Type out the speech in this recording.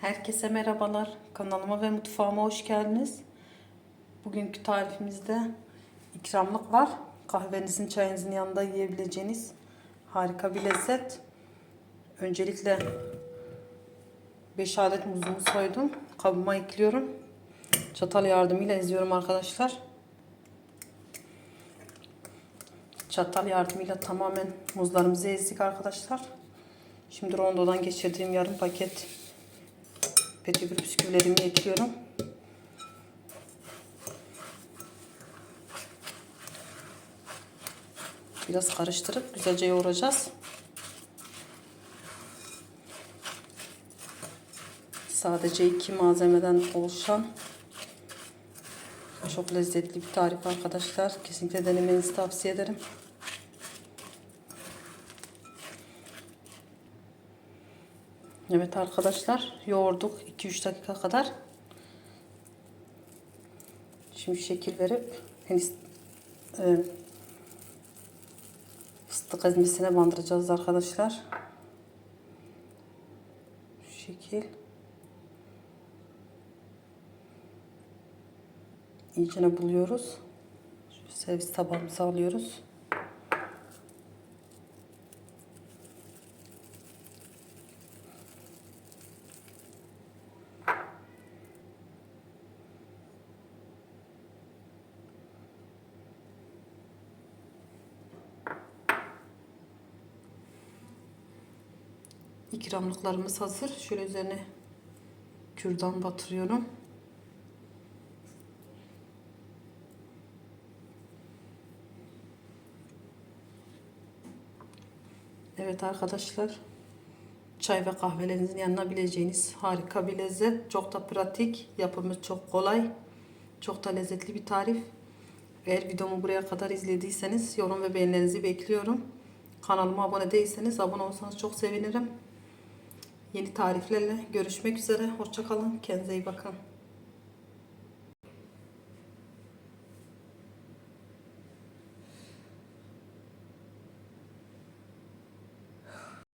Herkese merhabalar. Kanalıma ve mutfağıma hoş geldiniz. Bugünkü tarifimizde ikramlık var. Kahvenizin, çayınızın yanında yiyebileceğiniz harika bir lezzet. Öncelikle 5 adet muzumu soydum. Kabıma ekliyorum. Çatal yardımıyla eziyorum arkadaşlar. Çatal yardımıyla tamamen muzlarımızı ezdik arkadaşlar. Şimdi rondodan geçirdiğim yarım paket petigür bisküvilerimi ekliyorum. Biraz karıştırıp güzelce yoğuracağız. Sadece iki malzemeden oluşan çok lezzetli bir tarif arkadaşlar. Kesinlikle denemenizi tavsiye ederim. Evet arkadaşlar yoğurduk 2-3 dakika kadar. Şimdi şekil verip henüz e, fıstık ezmesine bandıracağız arkadaşlar. Şu şekil. İyicene buluyoruz. Şu servis tabağımıza alıyoruz. İkramlıklarımız hazır. Şöyle üzerine kürdan batırıyorum. Evet arkadaşlar. Çay ve kahvelerinizin yanına bileceğiniz harika bir lezzet. Çok da pratik. Yapımı çok kolay. Çok da lezzetli bir tarif. Eğer videomu buraya kadar izlediyseniz yorum ve beğenilerinizi bekliyorum. Kanalıma abone değilseniz abone olsanız çok sevinirim. Yeni tariflerle görüşmek üzere. Hoşçakalın. Kendinize iyi bakın.